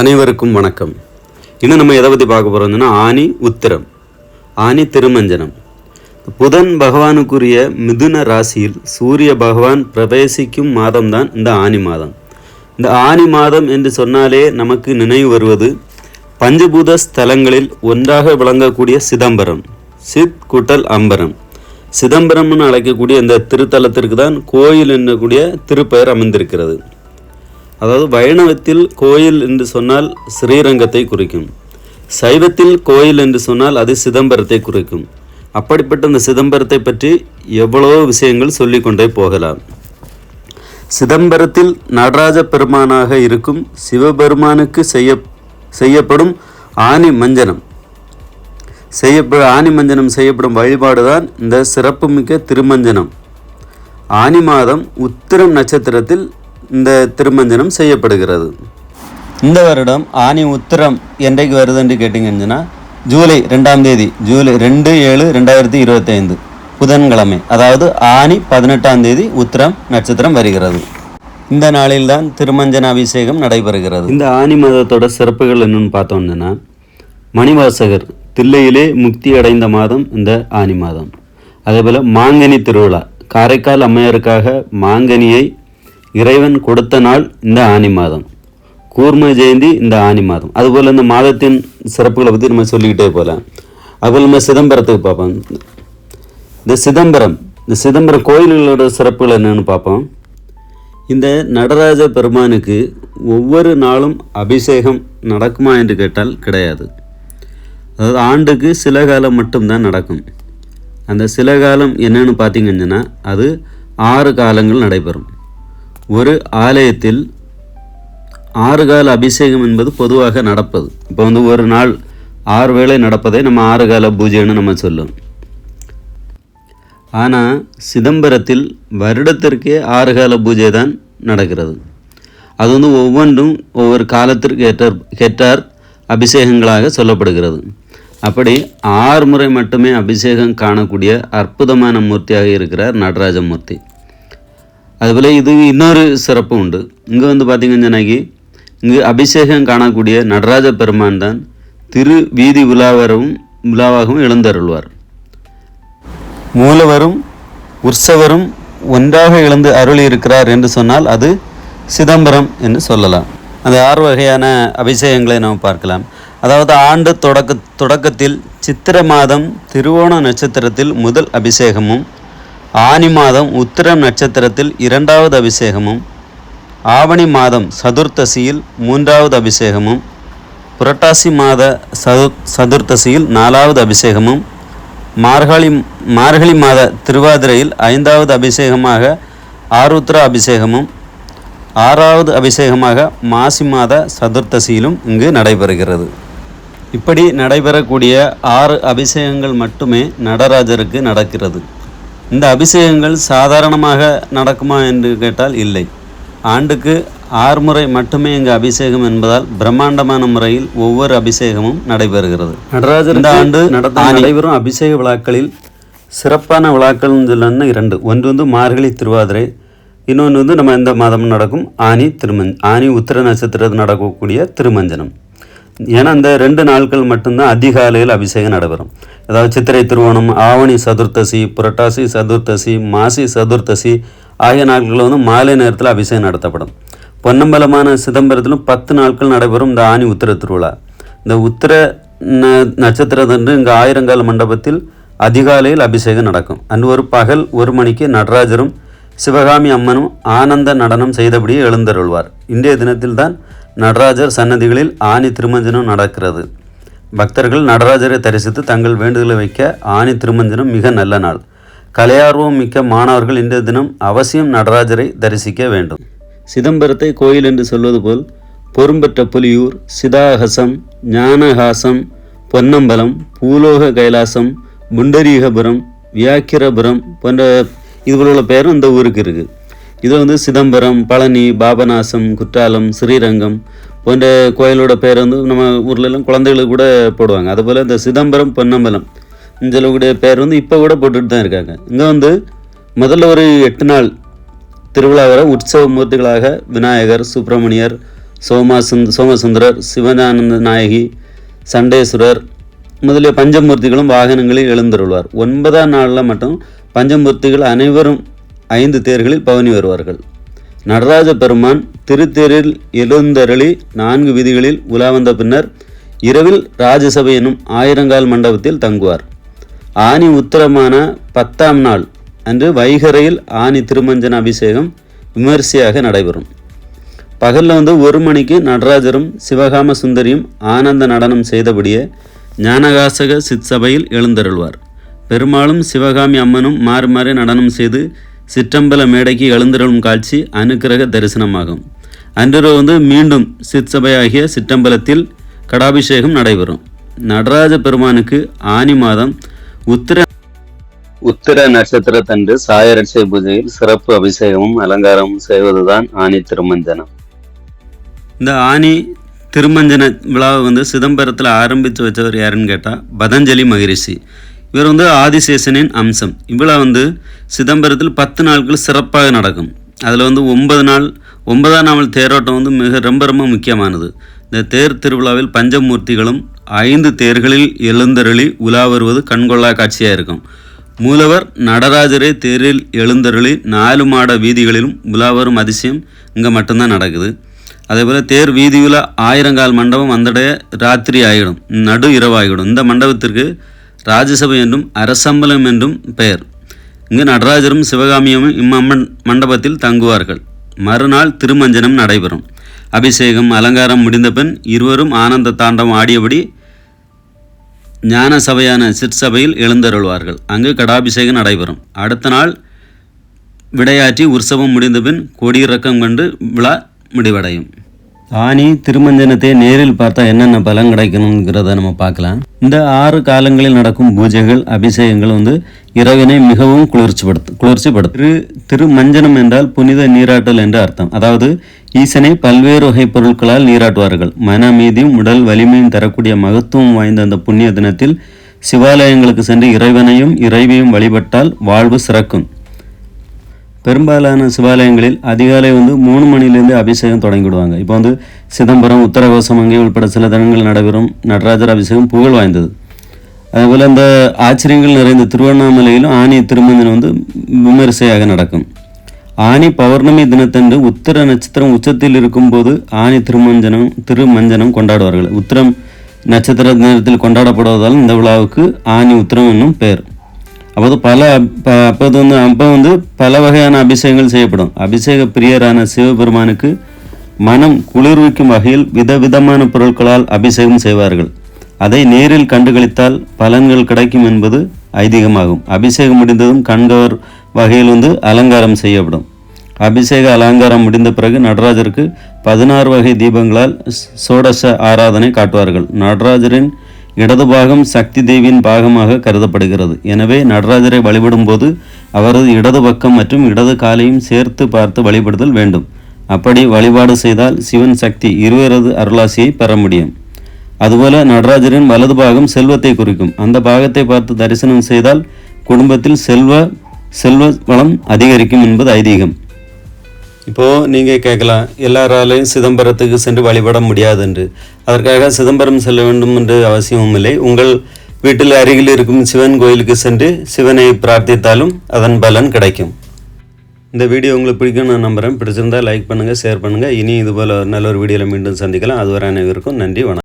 அனைவருக்கும் வணக்கம். இன்னும் நம்ம எதை பற்றி பார்க்க போகிறோம்னா ஆனி உத்திரம். ஆனி திருமஞ்சனம். புதன் பகவானுக்குரிய மிதுன ராசியில் சூரிய பகவான் பிரவேசிக்கும் மாதம்தான் இந்த ஆனி மாதம். இந்த ஆனி மாதம் என்று சொன்னாலே நமக்கு நினைவு வருவது பஞ்சபூத ஸ்தலங்களில் ஒன்றாக விளங்கக்கூடிய சிதம்பரம் சித் குட்டல் அம்பரம். சிதம்பரம்னு அழைக்கக்கூடிய இந்த திருத்தலத்திற்கு தான் கோயில் என்னக்கூடிய திருப்பெயர் அமைந்திருக்கிறது. அதாவது வைணவத்தில் கோயில் என்று சொன்னால் ஸ்ரீரங்கத்தை குறிக்கும். சைவத்தில் கோயில் என்று சொன்னால் அது சிதம்பரத்தை குறிக்கும். அப்படிப்பட்ட இந்த சிதம்பரத்தை பற்றி எவ்வளவோ விஷயங்கள் சொல்லிக்கொண்டே போகலாம். சிதம்பரத்தில் நடராஜ பெருமானாக இருக்கும் சிவபெருமானுக்கு செய்ய செய்யப்படும் ஆனி மஞ்சனம். செய்யப்ப ஆனி மஞ்சனம் செய்யப்படும் வழிபாடு தான் இந்த சிறப்புமிக்க திருமஞ்சனம். ஆனி மாதம் உத்திரம் நட்சத்திரத்தில் இந்த திருமஞ்சனம் செய்யப்படுகிறது. இந்த வருடம் ஆனி உத்திரம் என்றைக்கு வருதுன்னு கேட்டிங்கன்னா ஜூலை ரெண்டாம் தேதி ஜூலை ரெண்டு ஏழு ரெண்டாயிரத்தி இருபத்தைந்து புதன்கிழமை அதாவது ஆனி பதினெட்டாம் தேதி உத்திரம் நட்சத்திரம் வருகிறது. இந்த நாளில்தான் திருமஞ்சன அபிஷேகம் நடைபெறுகிறது. இந்த ஆனி மாதத்தோட சிறப்புகள் என்னன்னு பார்த்தோம்னா மணிவாசகர் தில்லையிலே முக்தி அடைந்த மாதம் இந்த ஆனி மாதம். அதேபோல் மாங்கனி திருவிழா காரைக்கால் அம்மையாருக்காக மாங்கனியை இறைவன் கொடுத்த நாள் இந்த ஆனி மாதம். கூர்ம ஜெயந்தி இந்த ஆனி மாதம். அதுபோல் இந்த மாதத்தின் சிறப்புகளை பற்றி நம்ம சொல்லிக்கிட்டே போகலாம். அதுபோல் நம்ம சிதம்பரத்துக்கு பார்ப்போம். இந்த சிதம்பரம் இந்த சிதம்பரம் கோயில்களோட சிறப்புகள் என்னென்னு பார்ப்போம். இந்த நடராஜ பெருமானுக்கு ஒவ்வொரு நாளும் அபிஷேகம் நடக்குமா என்று கேட்டால் கிடையாது. அதாவது ஆண்டுக்கு சில காலம் மட்டும்தான் நடக்கும். அந்த சில காலம் என்னென்னு பார்த்தீங்கன்னா அது ஆறு காலங்கள் நடைபெறும். ஒரு ஆலயத்தில் ஆறு கால அபிஷேகம் என்பது பொதுவாக நடப்பது. இப்போ வந்து ஒரு நாள் ஆறு வேளை நடப்பதை நம்ம ஆறு கால பூஜைன்னு நம்ம சொல்லுவோம். ஆனால் சிதம்பரத்தில் வருடத்திற்கே ஆறு கால பூஜை தான் நடக்கிறது. அது வந்து ஒவ்வொன்றும் ஒவ்வொரு காலத்திற்கு ஏற்ற ஏற்றார் அபிஷேகங்களாக சொல்லப்படுகிறது. அப்படி ஆறு முறை மட்டுமே அபிஷேகம் காணக்கூடிய அற்புதமான மூர்த்தியாக இருக்கிறார் நடராஜமூர்த்தி. அதுபோல் இது இன்னொரு சிறப்பு உண்டு. இங்கே வந்து பார்த்தீங்கன்னாக்கி இங்கு அபிஷேகம் காணக்கூடிய நடராஜ பெருமான் தான் திரு வீதி உலாவரும் உலாவாகவும் எழுந்தருள்வார். மூலவரும் உற்சவரும் ஒன்றாக எழுந்து அருளி இருக்கிறார் என்று சொன்னால் அது சிதம்பரம் என்று சொல்லலாம். அந்த ஆறு வகையான அபிஷேகங்களை நாம் பார்க்கலாம். அதாவது ஆண்டு தொடக்க தொடக்கத்தில் சித்திர மாதம் திருவோண நட்சத்திரத்தில் முதல் அபிஷேகமும் ஆனி மாதம் உத்திரம் நட்சத்திரத்தில் இரண்டாவது அபிஷேகமும் ஆவணி மாதம் சதுர்த்தசியில் மூன்றாவது அபிஷேகமும் புரட்டாசி மாத சது சதுர்த்தசியில் நாலாவது அபிஷேகமும் மார்கழி மார்கழி மாத திருவாதிரையில் ஐந்தாவது அபிஷேகமாக ஆருத்ர அபிஷேகமும் ஆறாவது அபிஷேகமாக மாசி மாத சதுர்த்தசியிலும் இங்கு நடைபெறுகிறது. இப்படி நடைபெறக்கூடிய ஆறு அபிஷேகங்கள் மட்டுமே நடராஜருக்கு நடக்கிறது. இந்த அபிஷேகங்கள் சாதாரணமாக நடக்குமா என்று கேட்டால் இல்லை. ஆண்டுக்கு ஆறு முறை மட்டுமே இங்கு அபிஷேகம் என்பதால் பிரம்மாண்டமான முறையில் ஒவ்வொரு அபிஷேகமும் நடைபெறுகிறது. நடராஜர் இந்த ஆண்டு நடைபெறும் அபிஷேக விழாக்களில் சிறப்பான விழாக்கள் சொல்லணும்னா இரண்டு. ஒன்று வந்து மார்கழி திருவாதிரை இன்னொன்று வந்து நம்ம இந்த மாதம் நடக்கும் ஆனி திருமஞ் ஆனி உத்திர நட்சத்திரத்தில் நடக்கக்கூடிய திருமஞ்சனம். ஏன்னா அந்த ரெண்டு நாட்கள் மட்டும்தான் அதிகாலையில் அபிஷேகம் நடைபெறும். அதாவது சித்திரை திருவோணம் ஆவணி சதுர்த்தசி புரட்டாசி சதுர்த்தசி மாசி சதுர்த்தசி ஆகிய நாட்களில் வந்து மாலை நேரத்தில் அபிஷேகம் நடத்தப்படும். பொன்னம்பலமான சிதம்பரத்திலும் பத்து நாட்கள் நடைபெறும் இந்த ஆனி உத்திர திருவிழா. இந்த உத்திர ந நட்சத்திரத்தன்று இங்கே ஆயிரங்கால மண்டபத்தில் அதிகாலையில் அபிஷேகம் நடக்கும். அன்று ஒரு பகல் ஒரு மணிக்கு நடராஜரும் சிவகாமி அம்மனும் ஆனந்த நடனம் செய்தபடியே எழுந்தருள்வார். இன்றைய தினத்தில்தான் நடராஜர் சன்னதிகளில் ஆனி திருமஞ்சனம் நடக்கிறது. பக்தர்கள் நடராஜரை தரிசித்து தங்கள் வேண்டுதலை வைக்க ஆனி திருமஞ்சனம் மிக நல்ல நாள். கலையார்வம் மிக்க மாணவர்கள் இன்றைய தினம் அவசியம் நடராஜரை தரிசிக்க வேண்டும். சிதம்பரத்தை கோயில் என்று சொல்வது போல் பொறும்பெற்ற புலியூர் சிதாகசம் ஞானஹாசம் பொன்னம்பலம் பூலோக கைலாசம் புண்டரீகபுரம் வியாக்கிரபுரம் போன்ற இதுபோல பெயரும் இந்த ஊருக்கு இருக்குது இதில் வந்து சிதம்பரம் பழனி பாபநாசம் குற்றாலம் ஸ்ரீரங்கம் போன்ற கோயிலோட பேர் வந்து நம்ம ஊர்ல குழந்தைகளுக்கு கூட போடுவாங்க. அதுபோல் இந்த சிதம்பரம் பொன்னம்பலம் இந்தளவுடைய பேர் வந்து இப்போ கூட போட்டுட்டு தான் இருக்காங்க. இங்கே வந்து முதல்ல ஒரு எட்டு நாள் திருவிழா வர உற்சவ மூர்த்திகளாக விநாயகர் சுப்பிரமணியர் சோமாசுந்த சோமசுந்தரர் சிவஞானந்த நாயகி சண்டேஸ்வரர் முதலிய பஞ்சமூர்த்திகளும் வாகனங்களில் எழுந்தருள்வார். ஒன்பதாம் நாளில் மட்டும் பஞ்சமூர்த்திகள் அனைவரும் ஐந்து தேர்களில் பவனி வருவார்கள். நடராஜ பெருமான் திருத்தேரில் எழுந்தருளி நான்கு வீதிகளில் உலா வந்த பின்னர் இரவில் ராஜசபை எனும் ஆயிரங்கால் மண்டபத்தில் தங்குவார். ஆனி உத்தரமான பத்தாம் நாள் அன்று வைகரையில் ஆனி திருமஞ்சன அபிஷேகம் விமரிசையாக நடைபெறும். பகலில் வந்து ஒரு மணிக்கு நடராஜரும் சிவகாம சுந்தரியும் ஆனந்த நடனம் செய்தபடியே ஞானகாசக சிற்சபையில் எழுந்தருள்வார். பெருமாளும் சிவகாமி அம்மனும் மாறி மாறி நடனம் செய்து சிற்றம்பல மேடைக்கு எழுந்தருளும் காட்சி அனுக்கிரக தரிசனமாகும். அன்றிரவு வந்து மீண்டும் சிற்சபையாகிய சிற்றம்பலத்தில் கடாபிஷேகம் நடைபெறும். நடராஜ பெருமானுக்கு ஆனி மாதம் உத்திர உத்திர நட்சத்திரத்தன்று சாயரட்சை பூஜையில் சிறப்பு அபிஷேகமும் அலங்காரமும் செய்வதுதான் ஆனி திருமஞ்சனம். இந்த ஆனி திருமஞ்சன விழாவை வந்து சிதம்பரத்தில் ஆரம்பித்து வச்சவர் யாருன்னு கேட்டால் பதஞ்சலி மகரிஷி. இவர் வந்து ஆதிசேஷனின் அம்சம். இவ்விழா வந்து சிதம்பரத்தில் பத்து நாட்கள் சிறப்பாக நடக்கும். அதில் வந்து ஒன்பது நாள் ஒன்பதாம் நாள் தேரோட்டம் வந்து மிக ரொம்ப ரொம்ப முக்கியமானது. இந்த தேர் திருவிழாவில் பஞ்சமூர்த்திகளும் ஐந்து தேர்களில் எழுந்தருளி உலா வருவது கண்கொள்ளா காட்சியாக இருக்கும். மூலவர் நடராஜரே தேரில் எழுந்தருளி நாலு மாட வீதிகளிலும் உலா வரும் அதிசயம் இங்கே மட்டும்தான் நடக்குது. அதே போல் தேர் வீதியில் ஆயிரங்கால் மண்டபம் வந்தடைய ராத்திரி ஆகிடும் நடு இரவாகிடும் இந்த மண்டபத்திற்கு ராஜசபை என்றும் அரசம்பலம் என்றும் பெயர். இங்கு நடராஜரும் சிவகாமியும் இம்மம்மன் மண்டபத்தில் தங்குவார்கள். மறுநாள் திருமஞ்சனம் நடைபெறும். அபிஷேகம் அலங்காரம் முடிந்த பின் இருவரும் ஆனந்த தாண்டவம் ஆடியபடி ஞான சபையான சிற்சபையில் எழுந்தருள்வார்கள். அங்கு கடாபிஷேகம் நடைபெறும். அடுத்த நாள் விடையாற்றி உற்சவம் முடிந்தபின் கொடியிறக்கம் கண்டு விழா முடிவடையும். ஆனி திருமஞ்சனத்தை நேரில் பார்த்தா என்னென்ன பலன் கிடைக்கணுங்கிறத நம்ம பார்க்கலாம். இந்த ஆறு காலங்களில் நடக்கும் பூஜைகள் அபிஷேகங்கள் வந்து இறைவனை மிகவும் குளிர்ச்சிப்படுத்தும் குளிர்ச்சிப்படுத்தும் திரு திருமஞ்சனம் என்றால் புனித நீராட்டல் என்று அர்த்தம். அதாவது ஈசனை பல்வேறு வகை பொருட்களால் நீராட்டுவார்கள். மன அமைதியும் உடல் வலிமையும் தரக்கூடிய மகத்துவம் வாய்ந்த அந்த புண்ணிய தினத்தில் சிவாலயங்களுக்கு சென்று இறைவனையும் இறைவையும் வழிபட்டால் வாழ்வு சிறக்கும். பெரும்பாலான சிவாலயங்களில் அதிகாலை வந்து மூணு மணிலேருந்து அபிஷேகம் தொடங்கிவிடுவாங்க. இப்போ வந்து சிதம்பரம் உத்தரகோசம் அங்கே உட்பட சில தினங்கள் நடைபெறும் நடராஜர் அபிஷேகம் புகழ் வாய்ந்தது. அதேபோல் அந்த ஆச்சரியங்கள் நிறைந்த திருவண்ணாமலையிலும் ஆணி திருமஞ்சனம் வந்து விமரிசையாக நடக்கும். ஆணி பௌர்ணமி தினத்தன்று உத்தர நட்சத்திரம் உச்சத்தில் இருக்கும்போது ஆணி திருமஞ்சனம் திருமஞ்சனம் கொண்டாடுவார்கள். உத்திரம் நட்சத்திர தினத்தில் கொண்டாடப்படுவதால் இந்த விழாவுக்கு ஆணி உத்திரம் என்னும் பெயர். அப்போது பல ப- அப்போது வந்து அப்போ வந்து பல வகையான அபிஷேகங்கள் செய்யப்படும். அபிஷேக பிரியரான சிவபெருமானுக்கு மனம் குளிர்விக்கும் வகையில் விதவிதமான பொருட்களால் அபிஷேகம் செய்வார்கள். அதை நேரில் கண்டுகளித்தால் பலன்கள் கிடைக்கும் என்பது ஐதீகமாகும். அபிஷேகம் முடிந்ததும் கண்கவர் வகையில் வந்து அலங்காரம் செய்யப்படும். அபிஷேக அலங்காரம் முடிந்த பிறகு நடராஜருக்கு பதினாறு வகை தீபங்களால் ஸ்- சோடச ஆராதனை காட்டுவார்கள். நடராஜரின் இடது பாகம் சக்தி தேவியின் பாகமாக கருதப்படுகிறது. எனவே நடராஜரை வழிபடும்போது அவரது இடது பக்கம் மற்றும் இடது காலையும் சேர்த்து பார்த்து வழிபடுதல் வேண்டும். அப்படி வழிபாடு செய்தால் சிவன் சக்தி இருவரது அருளாசியை பெற முடியும். அதுபோல நடராஜரின் வலது பாகம் செல்வத்தை குறிக்கும். அந்த பாகத்தை பார்த்து தரிசனம் செய்தால் குடும்பத்தில் செல்வ செல்வ வளம் அதிகரிக்கும் என்பது ஐதீகம். இப்போது நீங்கள் கேட்கலாம் எல்லாராலையும் சிதம்பரத்துக்கு சென்று வழிபட முடியாது என்று அதற்காக சிதம்பரம் செல்ல வேண்டும் என்று அவசியமும் இல்லை. உங்கள் வீட்டில் அருகில் இருக்கும் சிவன் கோயிலுக்கு சென்று சிவனை பிரார்த்தித்தாலும் அதன் பலன் கிடைக்கும். இந்த வீடியோ உங்களுக்கு பிடிக்கும் நான் நம்புகிறேன் பிடிச்சிருந்தா லைக் பண்ணுங்கள் ஷேர் பண்ணுங்கள் இனி இதுபோல் நல்ல ஒரு வீடியோவில் மீண்டும் சந்திக்கலாம். அதுவரை அனைவருக்கும் நன்றி வணக்கம்.